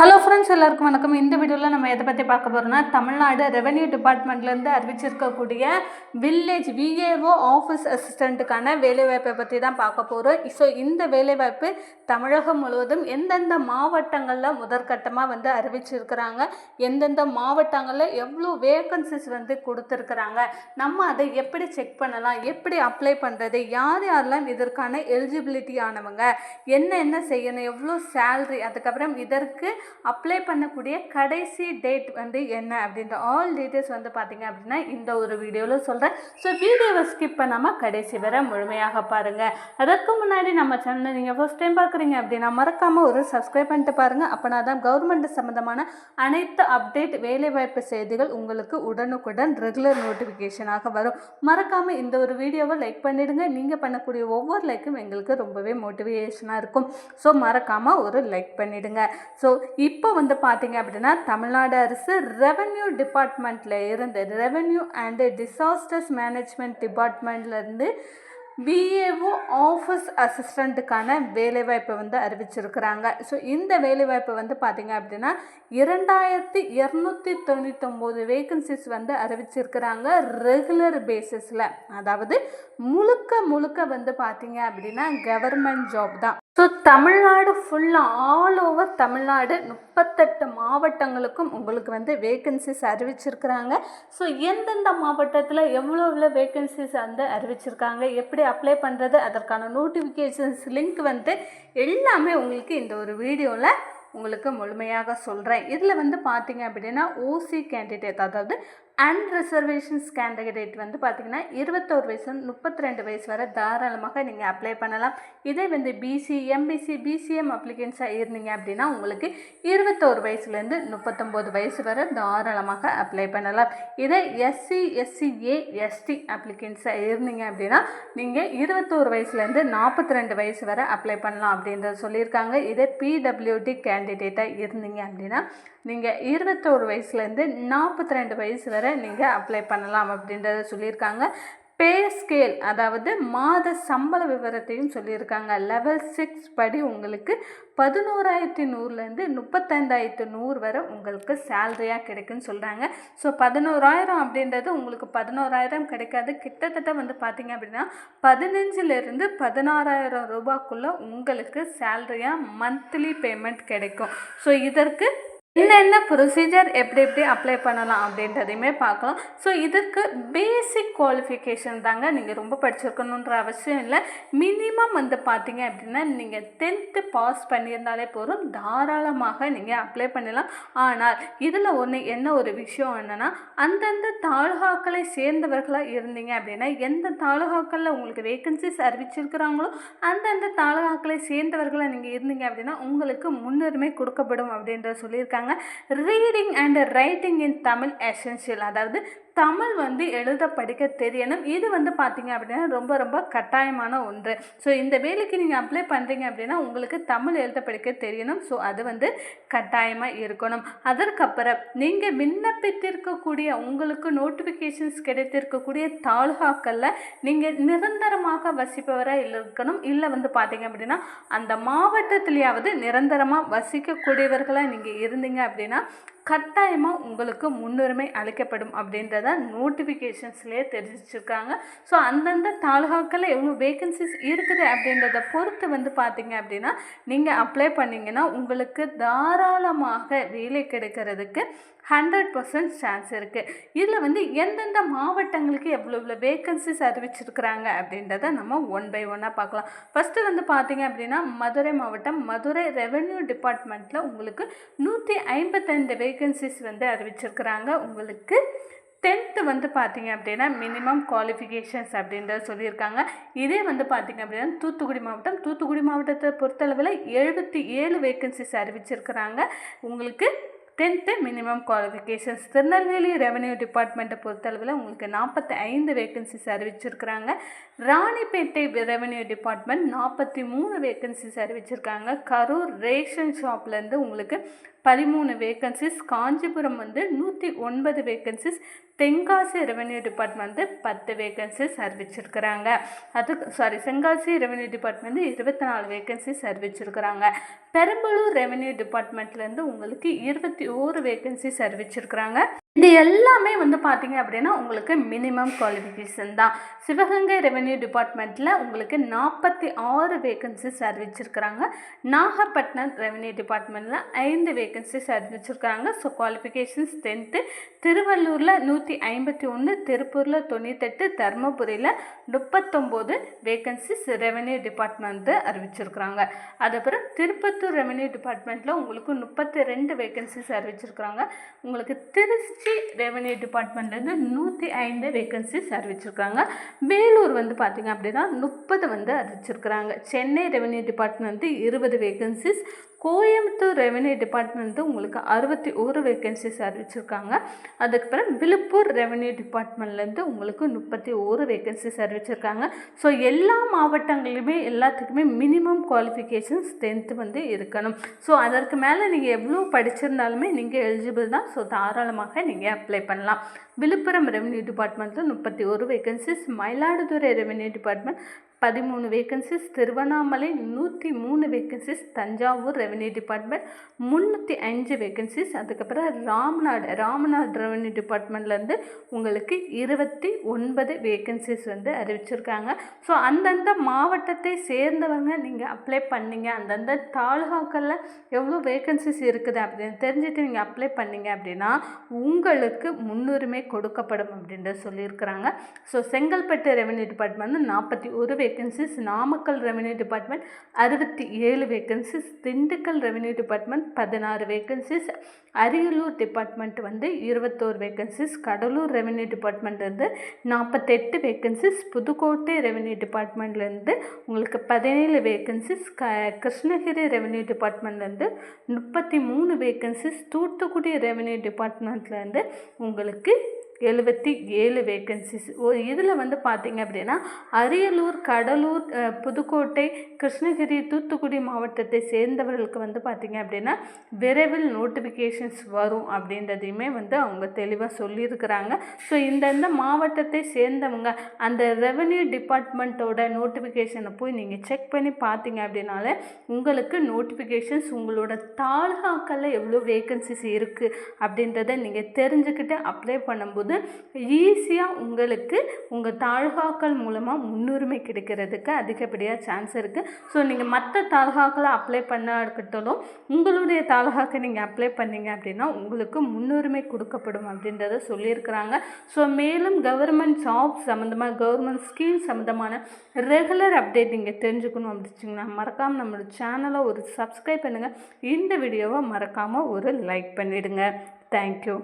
Hello friends எல்லாருக்கும் வணக்கம். இந்த வீடியோவில் நம்ம எதை பற்றி பார்க்க போகிறோம்னா தமிழ்நாடு ரெவென்யூ டிபார்ட்மெண்ட்லேருந்து அறிவிச்சிருக்கக்கூடிய வில்லேஜ் விஏஓ ஆஃபீஸ் அசிஸ்டண்ட்டுக்கான வேலைவாய்ப்பை பற்றி தான் பார்க்க போகிறோம் ஸோ இந்த வேலைவாய்ப்பு தமிழகம் முழுவதும் எந்தெந்த மாவட்டங்களில் முதற்கட்டமாக வந்து அறிவிச்சிருக்கிறாங்க எந்தெந்த மாவட்டங்களில் எவ்வளோ வேகன்சிஸ் வந்து கொடுத்துருக்குறாங்க நம்ம அதை எப்படி செக் பண்ணலாம் எப்படி அப்ளை பண்ணுறது யார் யாரெல்லாம் இதற்கான எலிஜிபிலிட்டி ஆனவங்க என்ன என்ன செய்யணும் எவ்வளோ சேல்ரி அதுக்கப்புறம் இதற்கு அப்ளை பண்ணக்கூடிய கடைசி டேட் வந்து என்ன அப்படின்ற ஆல் டீட்டெயில்ஸ் வந்து பார்த்தீங்க அப்படின்னா இந்த ஒரு வீடியோவில் சொல்கிறேன் ஸோ வீடியோவை ஸ்கிப் பண்ணாமல் கடைசி வரை முழுமையாக பாருங்கள் அதற்கு முன்னாடி நம்ம சேனலை நீங்கள் ஃபர்ஸ்ட் டைம் பார்க்குறீங்க அப்படின்னா மறக்காமல் ஒரு சப்ஸ்கிரைப் பண்ணிட்டு பாருங்கள் அப்போனா தான் கவர்மெண்ட் சம்மந்தமான அனைத்து அப்டேட் வேலைவாய்ப்பு செய்திகள் உங்களுக்கு உடனுக்குடன் ரெகுலர் நோட்டிஃபிகேஷனாக வரும். மறக்காமல் இந்த ஒரு வீடியோவை லைக் பண்ணிவிடுங்க நீங்கள் பண்ணக்கூடிய ஒவ்வொரு லைக்கும் எங்களுக்கு ரொம்பவே மோட்டிவேஷனாக இருக்கும். ஸோ மறக்காமல் ஒரு லைக் பண்ணிவிடுங்க ஸோ இப்போ வந்து பார்த்தீங்க அப்படின்னா தமிழ்நாடு அரசு ரெவென்யூ டிபார்ட்மெண்ட்டில் இருந்து ரெவென்யூ அண்டு டிசாஸ்டர்ஸ் மேனேஜ்மெண்ட் டிபார்ட்மெண்ட்லேருந்து பிஏஓ ஆஃபீஸ் அசிஸ்டண்ட்டுக்கான வேலைவாய்ப்பை வந்து அறிவிச்சிருக்கிறாங்க. ஸோ இந்த வேலைவாய்ப்பு வந்து பார்த்தீங்க அப்படின்னா இரண்டாயிரத்தி இரநூத்தி தொண்ணூத்தொம்போது வேகன்சிஸ் வந்து அறிவிச்சிருக்கிறாங்க ரெகுலர் பேசிஸில் அதாவது முழுக்க முழுக்க வந்து பார்த்தீங்க அப்படின்னா கவர்மெண்ட் ஜாப் தான். ஸோ தமிழ்நாடு ஃபுல்லாக ஆல் ஓவர் தமிழ்நாடு. முப்பத்தெட்டு மாவட்டங்களுக்கும் உங்களுக்கு வந்து வேகன்சிஸ் அறிவிச்சிருக்கிறாங்க. ஸோ எந்தெந்த மாவட்டத்தில் எவ்வளோ எவ்வளோ வேகன்சிஸ் வந்து அறிவிச்சிருக்காங்க? எப்படி அப்ளை பண்ணுறது அதற்கான நோட்டிஃபிகேஷன்ஸ் லிங்க் வந்து எல்லாமே உங்களுக்கு இந்த ஒரு வீடியோவில் உங்களுக்கு முழுமையாக சொல்கிறேன் இதில் வந்து பார்த்தீங்க அப்படின்னா ஓசி கேண்டிடேட் அதாவது அன்ரிசர்வேஷன்ஸ் கேண்டிடேட் வந்து பார்த்தீங்கன்னா இருபத்தோரு வயசு முப்பத்தி ரெண்டு வயசு வரை தாராளமாக நீங்கள் அப்ளை பண்ணலாம். இதே வந்து பிசி எம்பிசி பிசிஎம் அப்ளிகன்ஸாக இருந்தீங்க அப்படின்னா உங்களுக்கு இருபத்தோரு வயசுலேருந்து முப்பத்தொம்போது வயசு வரை தாராளமாக அப்ளை பண்ணலாம். இதே எஸ்சி எஸ்சிஏ எஸ்டி அப்ளிகன்ஸாக இருந்தீங்க அப்படின்னா நீங்கள் இருபத்தோரு வயசுலேருந்து நாற்பத்தி ரெண்டு வயசு வரை அப்ளை பண்ணலாம் அப்படின்றத சொல்லியிருக்காங்க. இதே பிடபிள்யூடி கேண்டிடேட்டாக இருந்தீங்க அப்படின்னா நீங்கள் இருபத்தோரு வயசுலேருந்து நாற்பத்தி ரெண்டு வயசு வரை நீங்கள் அப்ளை பண்ணலாம் அப்படின்றத சொல்லியிருக்காங்க. பே ஸ்கேல் அதாவது மாத சம்பள விவரத்தையும் சொல்லியிருக்காங்க. லெவல் சிக்ஸ் படி உங்களுக்கு பதினோராயிரத்தி நூறுலேருந்து முப்பத்தைந்தாயிரத்து நூறு வரை உங்களுக்கு சேலரியாக கிடைக்குன்னு சொல்கிறாங்க ஸோ பதினோராயிரம் அப்படின்றது உங்களுக்கு பதினோராயிரம் கிடைக்காது. கிட்டத்தட்ட வந்து பார்த்தீங்க அப்படின்னா பதினஞ்சுலேருந்து பதினாறாயிரம் ரூபாய்க்குள்ளே உங்களுக்கு சேலரியாக மந்த்லி பேமெண்ட் கிடைக்கும். ஸோ இதற்கு என்னென்ன ப்ரொசீஜர் எப்படி எப்படி அப்ளை பண்ணலாம் அப்படின்றதையுமே பார்க்கலாம். ஸோ இதற்கு பேசிக் குவாலிஃபிகேஷன் தாங்க நீங்கள் ரொம்ப படிச்சிருக்கணுன்ற அவசியம் இல்லை. மினிமம் வந்து பார்த்தீங்க அப்படின்னா நீங்கள் டென்த்து பாஸ் பண்ணியிருந்தாலே போதும். தாராளமாக நீங்கள் அப்ளை பண்ணலாம். ஆனால் இதில் ஒன்று என்ன ஒரு விஷயம் என்னென்னா அந்தந்த தாலுகாக்களை சேர்ந்தவர்களாக இருந்தீங்க அப்படின்னா எந்த தாலுகாக்களில் உங்களுக்கு வேகன்சிஸ் அறிவிச்சிருக்கிறாங்களோ அந்தந்த தாலுகாக்களை சேர்ந்தவர்களாக நீங்கள் இருந்தீங்க அப்படின்னா உங்களுக்கு முன்னுரிமை கொடுக்கப்படும் அப்படின்ற சொல்லியிருக்காங்க. சொல்லியிருக்காங்க. Reading and writing in Tamil essential அதாவது தமிழ் வந்து எழுத படிக்க தெரியணும். இது வந்து பார்த்தீங்க அப்படின்னா ரொம்ப ரொம்ப கட்டாயமான ஒன்று. ஸோ இந்த வேலைக்கு நீங்கள் அப்ளை பண்ணுறீங்க அப்படின்னா உங்களுக்கு தமிழ் எழுத படிக்க தெரியணும். ஸோ அது வந்து கட்டாயமாக இருக்கணும். அதற்கப்புறம் நீங்கள் விண்ணப்பித்திருக்கக்கூடிய உங்களுக்கு நோட்டிஃபிகேஷன்ஸ் கிடைத்திருக்கக்கூடிய தாலுகாக்களில் நீங்கள் நிரந்தரமாக வசிப்பவராக இருக்கணும். இல்லை வந்து பார்த்தீங்க அப்படின்னா அந்த மாவட்டத்திலேயாவது நிரந்தரமாக வசிக்கக்கூடியவர்களாக நீங்கள் இருந்தீங்க அப்படின்னா கட்டாயமாக உங்களுக்கு முன்னுரிமை அளிக்கப்படும் அப்படின்றத நோட்டிஃபிகேஷன்ஸ்லேயே தெரிவிச்சிருக்காங்க. ஸோ அந்தந்த தாலுகாக்களில் எவ்வளோ வேகன்சிஸ் இருக்குது அப்படின்றத பொறுத்து வந்து பார்த்தீங்க அப்படின்னா நீங்கள் அப்ளை பண்ணிங்கன்னா உங்களுக்கு தாராளமாக வேலை கிடைக்கிறதுக்கு ஹண்ட்ரட் பர்சன்ட் சான்ஸ் இருக்குது இதில் வந்து எந்தெந்த மாவட்டங்களுக்கு எவ்வளோ எவ்வளோ வேகன்சிஸ் அறிவிச்சிருக்கிறாங்க அப்படின்றத நம்ம ஒன் பை ஒன்னாக பார்க்கலாம். ஃபஸ்ட்டு வந்து பார்த்தீங்க அப்படின்னா மதுரை மாவட்டம் மதுரை ரெவென்யூ டிபார்ட்மெண்ட்டில் உங்களுக்கு நூற்றி ஐம்பத்தைந்து வேகன்சிஸ் வந்து அறிவிச்சிருக்கிறாங்க. உங்களுக்கு டென்த்து வந்து பார்த்தீங்க அப்படின்னா மினிமம் குவாலிஃபிகேஷன்ஸ் அப்படின்றத சொல்லியிருக்காங்க. இதே வந்து பார்த்தீங்க அப்படின்னா தூத்துக்குடி மாவட்டம் தூத்துக்குடி மாவட்டத்தை பொறுத்தளவில் எழுபத்தி ஏழு வேகன்சிஸ் அறிவிச்சிருக்கிறாங்க. உங்களுக்கு tenth minimum qualifications Tirunelveli revenue டிபார்ட்மெண்ட்டை பொறுத்தளவில் உங்களுக்கு நாற்பத்தி ஐந்து வேகன்சிஸ் அறிவிச்சிருக்கிறாங்க. ராணிப்பேட்டை ரெவன்யூ டிபார்ட்மெண்ட் நாற்பத்தி மூணு வேகன்சிஸ் அறிவிச்சிருக்காங்க. கரூர் ரேஷன் ஷாப்லேருந்து உங்களுக்கு பதிமூணு வேகன்சிஸ் காஞ்சிபுரம் வந்து நூற்றி ஒன்பது வேகன்சிஸ் தென்காசி ரெவென்யூ டிபார்ட்மெண்ட் வந்து பத்து வேகன்சிஸ் அறிவிச்சிருக்கிறாங்க. அது சாரி செங்காசி ரெவென்யூ டிபார்ட்மெண்ட் இருபத்தி நாலு வேகன்சிஸ் அறிவிச்சிருக்கிறாங்க. பெரம்பலூர் ரெவென்யூ டிபார்ட்மெண்ட்லேருந்து உங்களுக்கு இருபத்தி ஓரு வேகன்சிஸ் அறிவிச்சிருக்கிறாங்க. இது எல்லாமே வந்து பார்த்தீங்க அப்படின்னா உங்களுக்கு மினிமம் குவாலிஃபிகேஷன் தான். சிவகங்கை ரெவென்யூ டிபார்ட்மெண்ட்டில் உங்களுக்கு நாற்பத்தி ஆறு வேகன்சிஸ் அறிவிச்சிருக்கிறாங்க. நாகப்பட்டினம் ரெவென்யூ டிபார்ட்மெண்ட்டில் ஐந்து வேகன்சிஸ் அறிவிச்சிருக்கிறாங்க. ஸோ குவாலிஃபிகேஷன்ஸ் டென்த்து திருவள்ளூரில் நூற்றி ஐம்பத்தி ஒன்று திருப்பூரில் தொண்ணூத்தெட்டு தருமபுரியில் முப்பத்தொம்போது வேகன்சிஸ் ரெவென்யூ டிபார்ட்மெண்ட்டு அறிவிச்சிருக்கிறாங்க. அதுக்கப்புறம் திருப்பத்தூர் ரெவென்யூ டிபார்ட்மெண்ட்டில் உங்களுக்கு முப்பத்தி ரெண்டு வேகன்சிஸ் அறிவிச்சிருக்கிறாங்க. உங்களுக்கு திருச்சி ரெவன்யூ டிபார்ட்மெண்ட்லேருந்து நூற்றி ஐந்து வேகன்சிஸ் அறிவிச்சிருக்காங்க. வேலூர் வந்து பார்த்திங்க அப்படின்னா முப்பது வந்து அறிவிச்சிருக்கிறாங்க. சென்னை ரெவென்யூ டிபார்ட்மெண்ட் வந்து இருபது வேகன்சிஸ் கோயம்புத்தூர் ரெவென்யூ டிபார்ட்மெண்ட் வந்து உங்களுக்கு அறுபத்தி ஒரு வேகன்சிஸ் அறிவிச்சிருக்காங்க. அதுக்கப்புறம் விழுப்புர் ரெவென்யூ டிபார்ட்மெண்ட்லேருந்து உங்களுக்கு முப்பத்தி ஒரு வேகன்சிஸ் அறிவிச்சிருக்காங்க. ஸோ எல்லா மாவட்டங்களிலுமே எல்லாத்துக்குமே மினிமம் குவாலிஃபிகேஷன்ஸ் டென்த்து வந்து இருக்கணும். ஸோ அதற்கு மேலே நீங்கள் எவ்வளோ படிச்சிருந்தாலுமே நீங்கள் எலிஜிபிள் தான். ஸோ தாராளமாக நீங்கள் அப்ளை பண்ணலாம். விழுப்புரம் ரெவென்யூ டிபார்ட்மெண்ட்டில் முப்பத்தி ஒரு வேகன்சிஸ் மயிலாடுதுறை ரெவென்யூ டிபார்ட்மெண்ட் பதிமூணு வேகன்சிஸ் திருவண்ணாமலை நூற்றி மூணு வேகன்சிஸ் தஞ்சாவூர் ரெவென்யூ டிபார்ட்மெண்ட் முந்நூற்றி அஞ்சு வேகன்சிஸ் அதுக்கப்புறம் ராம்நாடு ராமநாடு ரெவென்யூ டிபார்ட்மெண்ட்லேருந்து உங்களுக்கு இருபத்தி ஒன்பது வேகன்சிஸ் வந்து அறிவிச்சிருக்காங்க. ஸோ அந்தந்த மாவட்டத்தை சேர்ந்தவங்க நீங்கள் அப்ளை பண்ணீங்க அந்தந்த தாலுகாக்களில் எவ்வளோ வேகன்சிஸ் இருக்குது அப்படின்னு தெரிஞ்சுட்டு நீங்கள் அப்ளை பண்ணீங்க அப்படின்னா உங்களுக்கு முன்னுரிமை கொடுக்கப்படும் அப்படின்ட்டு சொல்லியிருக்கிறாங்க. ஸோ செங்கல்பட்டு ரெவென்யூ டிபார்ட்மெண்ட் நாற்பத்தி ஒரு வேகன்சிஸ் நாமக்கல் ரெவென்யூ டிபார்ட்மெண்ட் அறுபத்தி ஏழு வேகன்சிஸ் திண்டுக்கல் ரெவென்யூ டிபார்ட்மெண்ட் பதினாறு வேகன்சிஸ் அரியலூர் டிபார்ட்மெண்ட் வந்து இருபத்தோரு வேகன்சிஸ் கடலூர் ரெவென்யூ டிபார்ட்மெண்ட்லேருந்து நாற்பத்தெட்டு வேகன்சிஸ் புதுக்கோட்டை ரெவென்யூ டிபார்ட்மெண்ட்லேருந்து உங்களுக்கு பதினேழு வேகன்சிஸ் க கிருஷ்ணகிரி ரெவென்யூ டிபார்ட்மெண்ட்லேருந்து முப்பத்தி மூணு வேகன்சிஸ் தூத்துக்குடி ரெவென்யூ டிபார்ட்மெண்ட்லேருந்து உங்களுக்கு எழுபத்தி ஏழு வேக்கன்சிஸ் ஓ இதில் வந்து பார்த்திங்க அப்படின்னா அரியலூர் கடலூர் புதுக்கோட்டை கிருஷ்ணகிரி தூத்துக்குடி மாவட்டத்தை சேர்ந்தவர்களுக்கு வந்து பார்த்திங்க அப்படின்னா விரைவில் நோட்டிஃபிகேஷன்ஸ் வரும் அப்படின்றதையுமே வந்து அவங்க தெளிவாக சொல்லியிருக்கிறாங்க. ஸோ இந்தந்த மாவட்டத்தை சேர்ந்தவங்க அந்த ரெவன்யூ டிபார்ட்மெண்ட்டோட நோட்டிஃபிகேஷனை போய் நீங்கள் செக் பண்ணி பார்த்தீங்க அப்படின்னாலே உங்களுக்கு நோட்டிஃபிகேஷன்ஸ் உங்களோட தாலுகாக்களில் எவ்வளோ வேக்கன்சிஸ் இருக்குது அப்படின்றத நீங்கள் தெரிஞ்சுக்கிட்டு அப்ளை பண்ணும்போது போது ஈஸியாக உங்களுக்கு உங்கள் தாழ்காக்கள் மூலமாக முன்னுரிமை கிடைக்கிறதுக்கு அதிகப்படியாக சான்ஸ் இருக்குது ஸோ நீங்கள் மற்ற தாழ்காக்களை அப்ளை பண்ண இருக்கட்டும் உங்களுடைய தாழ்காக்கை நீங்கள் அப்ளை பண்ணீங்க அப்படின்னா உங்களுக்கு முன்னுரிமை கொடுக்கப்படும் அப்படின்றத சொல்லியிருக்கிறாங்க. ஸோ மேலும் கவர்மெண்ட் ஜாப் சம்மந்தமாக கவர்மெண்ட் ஸ்கீம் சம்மந்தமான ரெகுலர் அப்டேட் நீங்கள் தெரிஞ்சுக்கணும் அப்படிச்சிங்கன்னா மறக்காமல் நம்மளோட சேனலை ஒரு சப்ஸ்கிரைப் பண்ணுங்கள் இந்த வீடியோவை மறக்காமல் ஒரு லைக் பண்ணிவிடுங்க தேங்க்யூ